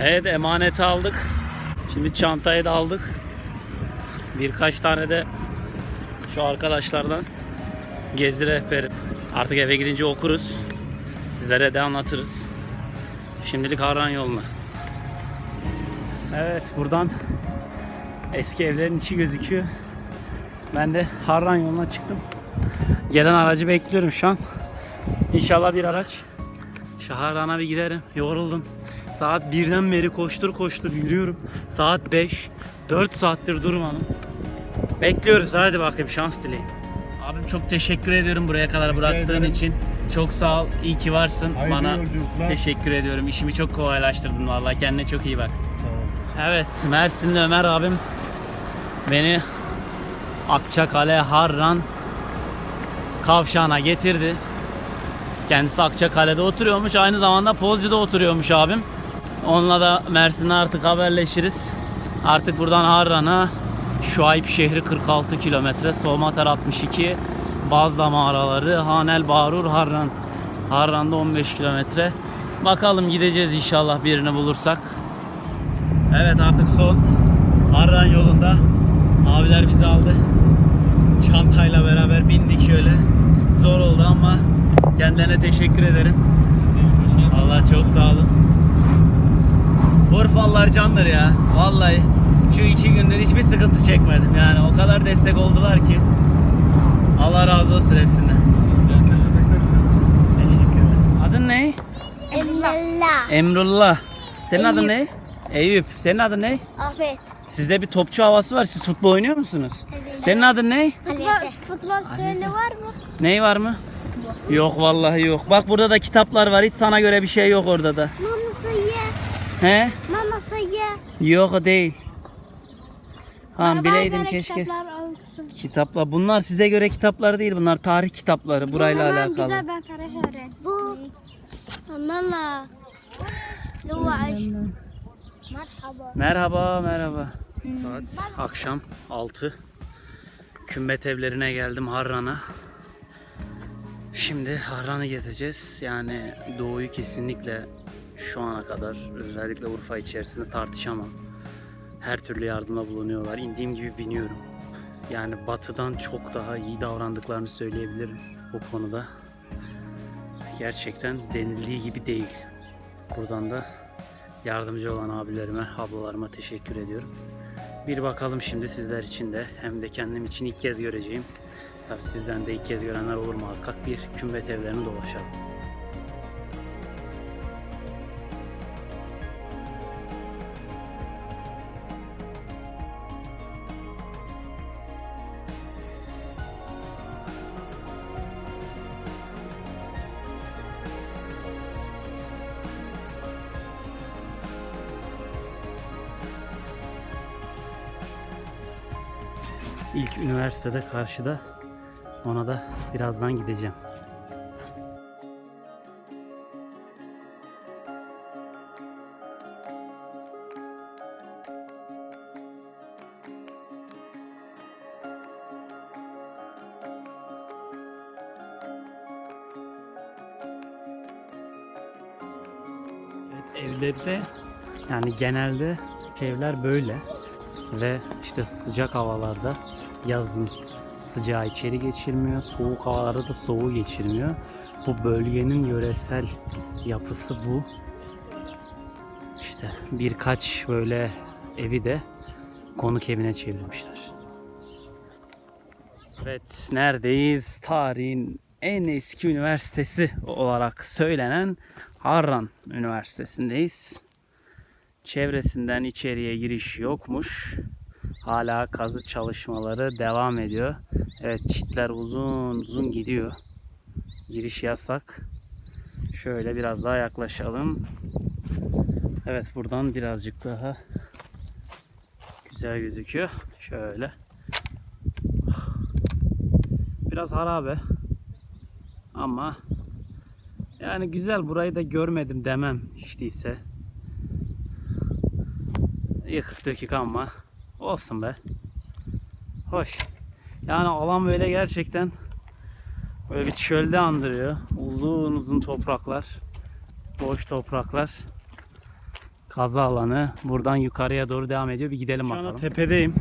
Evet emaneti aldık. Şimdi çantayı da aldık. Birkaç tane de şu arkadaşlardan gezi rehberi. Artık eve gidince okuruz. Sizlere de anlatırız. Şimdilik Harran yoluna. Evet buradan eski evlerin içi gözüküyor. Ben de Harran yoluna çıktım. Gelen aracı bekliyorum şu an. İnşallah bir araç. Şahardan'a bir giderim. Yoruldum. Saat birden beri koştur koştur yürüyorum. Saat 5. 4 saattir durmadım. Bekliyoruz. Hadi bakayım şans dileyin. Abim çok teşekkür ediyorum buraya kadar bıraktığın ederim. için. Çok sağ ol. İyi ki varsın. Hayırlı Bana yolculuklar. teşekkür ediyorum. İşimi çok kolaylaştırdın vallahi. Kendine çok iyi bak. Sağ ol. Evet, Mersinli Ömer abim beni Akçakale Harran kavşağına getirdi. Kendisi Akçakale'de oturuyormuş. Aynı zamanda Pozcu'da oturuyormuş abim. Onunla da Mersin'e artık haberleşiriz. Artık buradan Harran'a Şuayb şehri 46 kilometre, Soğumatar 62, Bazda mağaraları, Hanel Barur, Harran. Harran'da 15 kilometre. Bakalım gideceğiz inşallah birini bulursak. Evet artık son Harran yolunda abiler bizi aldı. Çantayla beraber bindik şöyle. Zor oldu ama kendilerine teşekkür ederim. Allah çok sağ olun. Urfalılar candır ya. Vallahi şu iki gündür hiçbir sıkıntı çekmedim. Yani o kadar destek oldular ki. Allah razı olsun hepsinden. Herkese bekleriz. Teşekkürler. Adın ne? Emrullah. Emrullah. Senin adın ne? Eyüp. Eyüp. Senin adın ne? Ahmet. Sizde bir topçu havası var. Siz futbol oynuyor musunuz? Evet. Senin adın ne? Futbol, futbol şöyle var mı? Ney var mı? Yok vallahi yok. Bak burada da kitaplar var. Hiç sana göre bir şey yok orada da. Maması ye. He? Maması ye. Yok o değil. Ha Bana bileydim göre keşke. Kitaplar. Bunlar size göre kitaplar değil. Bunlar tarih kitapları. Burayla Tamam, alakalı. Güzel ben tarih öğrendim. Bu. Luvaş. Merhaba. Merhaba, merhaba. Saat akşam 6. Kümbet evlerine geldim Harran'a. Şimdi Harran'ı gezeceğiz. Yani doğuyu kesinlikle şu ana kadar özellikle Urfa içerisinde tartışamam. Her türlü yardımda bulunuyorlar. İndiğim gibi biniyorum. Yani batıdan çok daha iyi davrandıklarını söyleyebilirim bu konuda. Gerçekten denildiği gibi değil. Buradan da yardımcı olan abilerime, ablalarıma teşekkür ediyorum. Bir bakalım şimdi sizler için de hem de kendim için ilk kez göreceğim. Tabii sizden de ilk kez görenler olur muhakkak bir kümbet evlerini dolaşalım. İlk üniversitede karşıda ona da birazdan gideceğim. Evleri yani genelde evler böyle ve işte sıcak havalarda yazın sıcağı içeri geçirmiyor, soğuk havalarda da soğuğu geçirmiyor. Bu bölgenin yöresel yapısı bu. İşte birkaç böyle evi de konuk evine çevirmişler. Evet, neredeyiz? Tarihin en eski üniversitesi olarak söylenen Harran Üniversitesi'ndeyiz. Çevresinden içeriye giriş yokmuş. Hala kazı çalışmaları devam ediyor. Evet çitler uzun uzun gidiyor. Giriş yasak. Şöyle biraz daha yaklaşalım. Evet buradan birazcık daha güzel gözüküyor. Şöyle. Biraz harabe. Ama yani güzel burayı da görmedim demem hiç değilse. Yıkık dökük ama olsun be. Hoş. Yani alan böyle gerçekten böyle bir çölde andırıyor. Uzun uzun topraklar. Boş topraklar. kazı alanı buradan yukarıya doğru devam ediyor. Bir gidelim bakalım. Şu anda tepedeyim.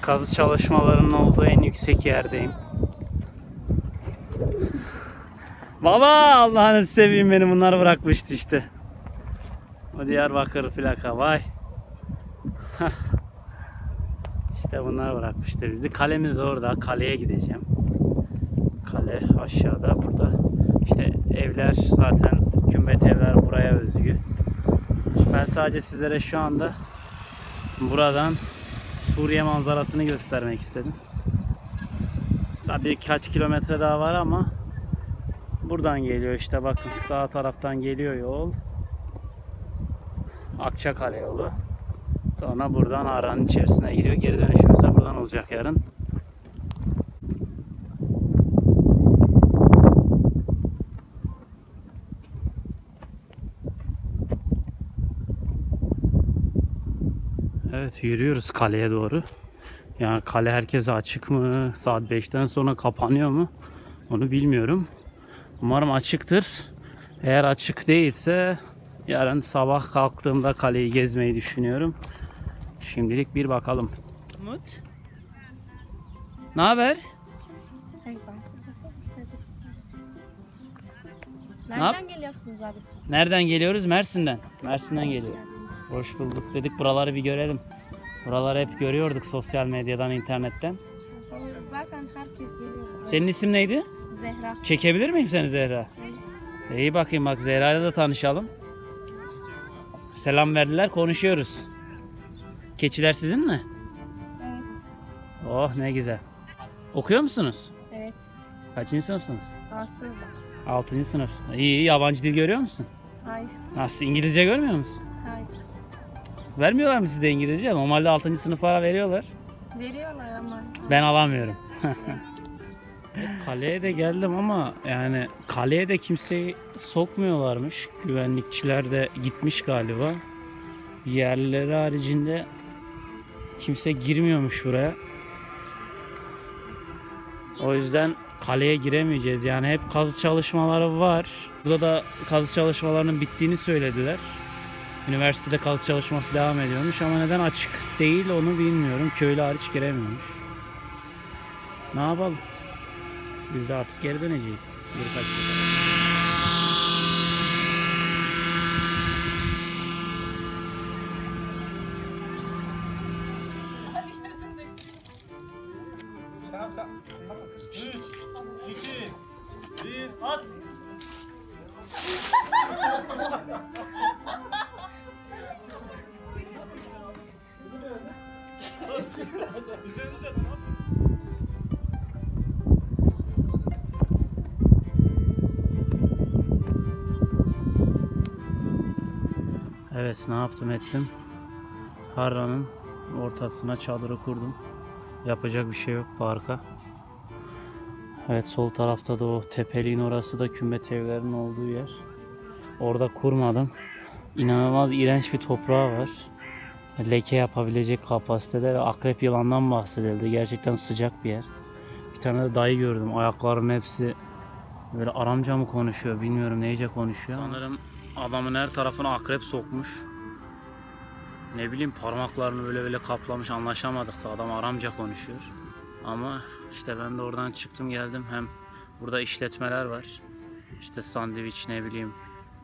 Kazı çalışmalarının olduğu en yüksek yerdeyim. Baba Allah'ını seveyim beni bunlar bırakmıştı işte. O Diyarbakır plaka vay. işte bunlar bırakmıştı bizi. Kalemiz orada. Kaleye gideceğim. Kale aşağıda burada. İşte evler zaten kümbet evler buraya özgü. Ben sadece sizlere şu anda buradan Suriye manzarasını göstermek istedim. Tabii birkaç kilometre daha var ama buradan geliyor işte bakın sağ taraftan geliyor yol. Akçakale yolu. Sonra buradan Aran'ın içerisine giriyor. Geri dönüşümüz de buradan olacak yarın. Evet yürüyoruz kaleye doğru. Yani kale herkese açık mı? Saat 5'ten sonra kapanıyor mu? Onu bilmiyorum. Umarım açıktır. Eğer açık değilse yarın sabah kalktığımda kaleyi gezmeyi düşünüyorum. Şimdilik bir bakalım. Umut. Ne haber? Nereden geliyorsunuz abi? Nereden geliyoruz? Mersin'den. Mersin'den geliyor. Hoş bulduk dedik buraları bir görelim. Buraları hep görüyorduk sosyal medyadan, internetten. Zaten herkes geliyor. Senin isim neydi? Zehra. Çekebilir miyim seni Zehra? İyi bakayım bak Zehra ile de tanışalım. Selam verdiler konuşuyoruz. Keçiler sizin mi? Evet. Oh ne güzel. Okuyor musunuz? Evet. Kaçıncı sınıfsınız? Altı. 6. sınıf. İyi yabancı dil görüyor musun? Hayır. Nasıl İngilizce görmüyor musun? Hayır. Vermiyorlar mı sizde İngilizce? Normalde 6. sınıflara veriyorlar. Veriyorlar ama. Ben alamıyorum. kaleye de geldim ama yani kaleye de kimseyi sokmuyorlarmış. Güvenlikçiler de gitmiş galiba. Yerlileri haricinde kimse girmiyormuş buraya. O yüzden kaleye giremeyeceğiz. Yani hep kazı çalışmaları var. Burada da kazı çalışmalarının bittiğini söylediler. Üniversitede kazı çalışması devam ediyormuş ama neden açık değil onu bilmiyorum. Köylü hariç giremiyormuş. Ne yapalım? Biz de artık geri döneceğiz. Birkaç Evet ne yaptım ettim. Harranın ortasına çadırı kurdum. Yapacak bir şey yok parka. Evet sol tarafta da o tepeliğin orası da kümbet evlerinin olduğu yer. Orada kurmadım. İnanılmaz iğrenç bir toprağı var. Leke yapabilecek kapasitede ve akrep yılandan bahsedildi. Gerçekten sıcak bir yer. Bir tane de dayı gördüm. Ayaklarının hepsi böyle Aramca mı konuşuyor bilmiyorum neyce konuşuyor. Sanırım adamın her tarafına akrep sokmuş. Ne bileyim parmaklarını böyle böyle kaplamış anlaşamadık da adam Aramca konuşuyor. Ama işte ben de oradan çıktım geldim hem burada işletmeler var. İşte sandviç ne bileyim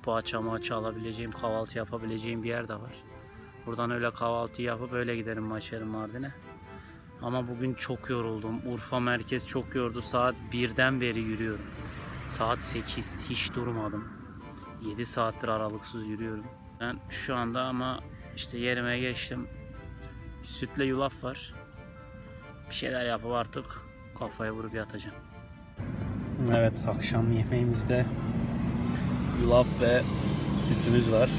poğaça maça alabileceğim kahvaltı yapabileceğim bir yer de var. Buradan öyle kahvaltı yapıp öyle giderim Maçarım Mardin'e. Ama bugün çok yoruldum. Urfa merkez çok yordu. Saat 1'den beri yürüyorum. Saat 8 hiç durmadım. 7 saattir aralıksız yürüyorum. Ben şu anda ama işte yerime geçtim. Sütle yulaf var. Bir şeyler yapıp artık kafaya vurup yatacağım. Evet akşam yemeğimizde yulaf ve sütümüz var.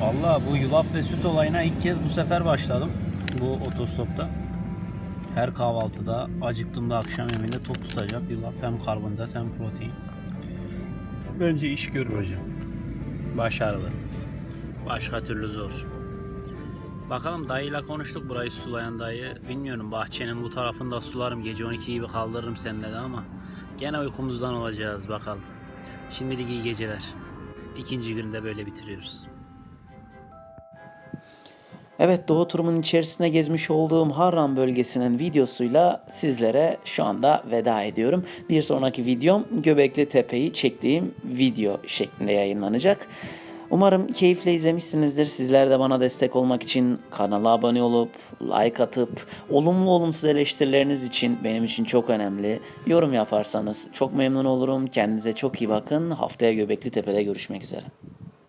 Valla bu yulaf ve süt olayına ilk kez bu sefer başladım. Bu otostopta. Her kahvaltıda acıktığımda akşam yemeğinde tok tutacak yulaf hem karbonhidrat hem protein. Bence iş görür hocam. Başarılı. Başka türlü zor. Bakalım dayıyla konuştuk burayı sulayan dayı. Bilmiyorum bahçenin bu tarafında sularım. Gece 12 gibi kaldırırım seninle de ama gene uykumuzdan olacağız bakalım. Şimdilik iyi geceler. İkinci günde böyle bitiriyoruz. Evet Doğu turumun içerisinde gezmiş olduğum Harran bölgesinin videosuyla sizlere şu anda veda ediyorum. Bir sonraki videom Göbekli Tepe'yi çektiğim video şeklinde yayınlanacak. Umarım keyifle izlemişsinizdir. Sizler de bana destek olmak için kanala abone olup, like atıp, olumlu olumsuz eleştirileriniz için benim için çok önemli. Yorum yaparsanız çok memnun olurum. Kendinize çok iyi bakın. Haftaya Göbekli Tepe'de görüşmek üzere.